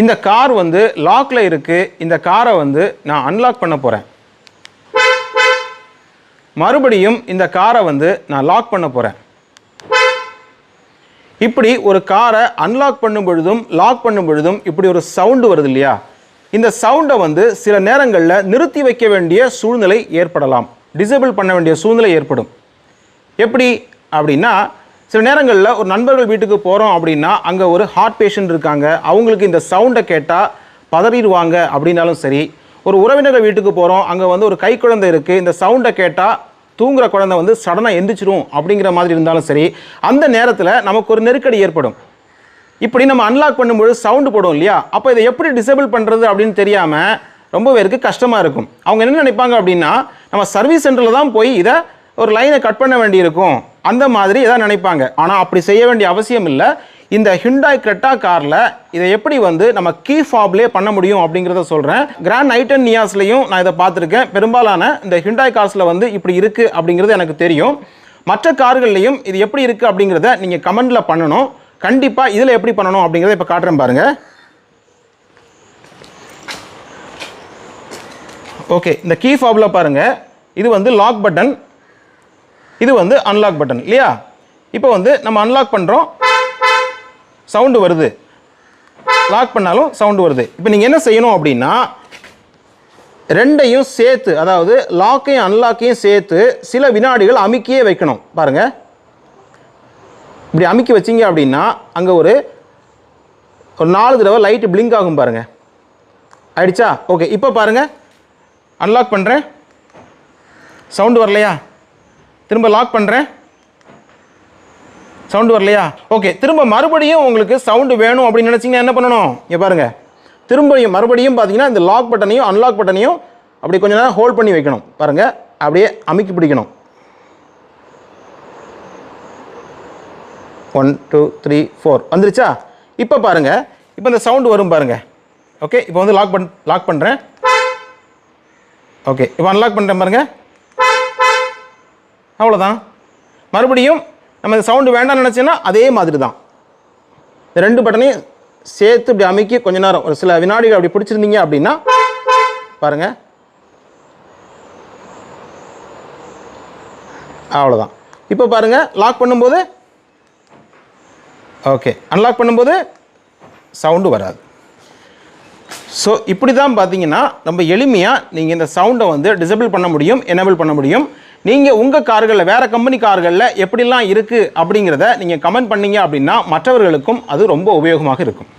இந்த கார் வந்து லாக்கில் இருக்குது இந்த காரை வந்து நான் அன்லாக் பண்ண போகிறேன் மறுபடியும் இந்த காரை வந்து நான் லாக் பண்ண போகிறேன் இப்படி ஒரு காரை அன்லாக் பண்ணும் பொழுதும் லாக் பண்ணும் பொழுதும் இப்படி ஒரு சவுண்டு வருது இல்லையா? இந்த சவுண்டை வந்து சில நேரங்களில் நிறுத்தி வைக்க வேண்டிய சூழ்நிலை ஏற்படலாம். டிசேபிள் பண்ண வேண்டிய சூழ்நிலை ஏற்படும். எப்படி? அப்படின்னா சில நேரங்களில் ஒரு நண்பர்கள் வீட்டுக்கு போகிறோம் அப்படின்னா அங்கே ஒரு ஹார்ட் பேஷண்ட் இருக்காங்க. அவங்களுக்கு இந்த சவுண்டை கேட்டால் பதறிடுவாங்க அப்படின்னாலும் சரி. ஒரு உறவினர்கள் வீட்டுக்கு போகிறோம் அங்கே வந்து ஒரு கை குழந்தை இருக்குது இந்த சவுண்டை கேட்டால் தூங்குற குழந்தை வந்து சடனாக எந்திரிச்சிரும் அப்படிங்கிற மாதிரி இருந்தாலும் சரி. அந்த நேரத்தில் நமக்கு ஒரு நெருக்கடி ஏற்படும். இப்படி நம்ம அன்லாக் பண்ணும்பொழுது சவுண்டு போடும் இல்லையா? அப்போ இதை எப்படி டிசேபிள் பண்ணுறது அப்படின்னு தெரியாமல் ரொம்ப பேருக்கு கஷ்டமாக இருக்கும். அவங்க என்ன நினைப்பாங்க அப்படின்னா நம்ம சர்வீஸ் சென்டரில் தான் போய் இதை ஒரு லைனை கட் பண்ண வேண்டியிருக்கும். அந்த மாதிரி எதாவது நினைப்பாங்க. ஆனால் அப்படி செய்ய வேண்டிய அவசியம் இல்லை. இந்த ஹிண்டாய் கிரெட்டா காரில் இதை எப்படி வந்து நம்ம கீ ஃபாப்லேயே பண்ண முடியும் அப்படிங்கிறத சொல்கிறேன் கிராண்ட் நைட்டன் நியாஸ்லையும் நான் இதை பார்த்துருக்கேன். பெரும்பாலான இந்த ஹிண்டாய் கார்ஸில் வந்து இப்படி இருக்குது அப்படிங்கிறது எனக்கு தெரியும். மற்ற கார்கள்லையும் இது எப்படி இருக்குது அப்படிங்கிறத நீங்கள் கமெண்டில் பண்ணணும். கண்டிப்பாக இதில் எப்படி பண்ணணும் அப்படிங்கிறத இப்போ காட்டுறேன் பாருங்கள் ஓகே இந்த கீ ஃபாபில் பாருங்கள் இது வந்து லாக் பட்டன் இது வந்து அன்லாக் பட்டன் இல்லையா? இப்போ வந்து நம்ம அன்லாக் பண்ணுறோம் சவுண்டு வருது. லாக் பண்ணாலும் சவுண்டு வருது. இப்போ நீங்கள் என்ன செய்யணும் அப்படின்னா ரெண்டையும் சேர்த்து அதாவது லாக்கையும் அன்லாக்கையும் சேர்த்து சில வினாடிகள் அமுக்கியே வைக்கணும். பாருங்கள் இப்படி அமுக்கி வச்சிங்க அப்படின்னா அங்கே ஒரு ஒரு நாலு தடவை லைட்டு பிளிங்க் ஆகும் பாருங்கள் ஆயிடுச்சா? ஓகே இப்போ பாருங்கள் அன்லாக் பண்ணுறேன் சவுண்டு வரலையா? திரும்ப லாக் பண்ணுறேன் சவுண்டு வரலையா? ஓகே திரும்ப மறுபடியும் உங்களுக்கு சவுண்டு வேணும் அப்படின்னு நினச்சிங்கன்னா என்ன பண்ணணும்? இங்கே பாருங்கள் திரும்பியும் மறுபடியும் பார்த்தீங்கன்னா இந்த லாக் பட்டனையும் அன்லாக் பட்டனையும் அப்படி கொஞ்ச நேரம் ஹோல்ட் பண்ணி வைக்கணும். பாருங்கள் அப்படியே அமுக்கி பிடிக்கணும். ஒன் டூ த்ரீ ஃபோர் வந்துருச்சா? இப்போ பாருங்கள் இப்போ இந்த சவுண்டு வரும் பாருங்கள் ஓகே இப்போ வந்து லாக் பண் லாக் பண்ணுறேன் ஓகே இப்போ அன்லாக் பண்ணுறேன் பாருங்கள் அவ்வளோதான் மறுபடியும் நம்ம இந்த சவுண்டு வேண்டாம்னு நினச்சோன்னா அதே மாதிரி தான் இந்த ரெண்டு பட்டனையும் சேர்த்து இப்படி அமைக்கி கொஞ்ச நேரம் ஒரு சில வினாடிகள் அப்படி பிடிச்சிருந்தீங்க அப்படின்னா பாருங்கள் அவ்வளோதான் இப்போ பாருங்கள் லாக் பண்ணும்போது ஓகே அன்லாக் பண்ணும்போது சவுண்டு வராது. ஸோ இப்படி தான் பார்த்தீங்கன்னா ரொம்ப எளிமையாக நீங்கள் இந்த சவுண்டை வந்து டிசபிள் பண்ண முடியும் எனேபிள் பண்ண முடியும். நீங்கள் உங்கள் கார்களில் வேறு கம்பெனி கார்களில் எப்படிலாம் இருக்குது அப்படிங்கிறத நீங்கள் கமெண்ட் பண்ணீங்க அப்படின்னா மற்றவர்களுக்கும் அது ரொம்ப உபயோகமாக இருக்கும்.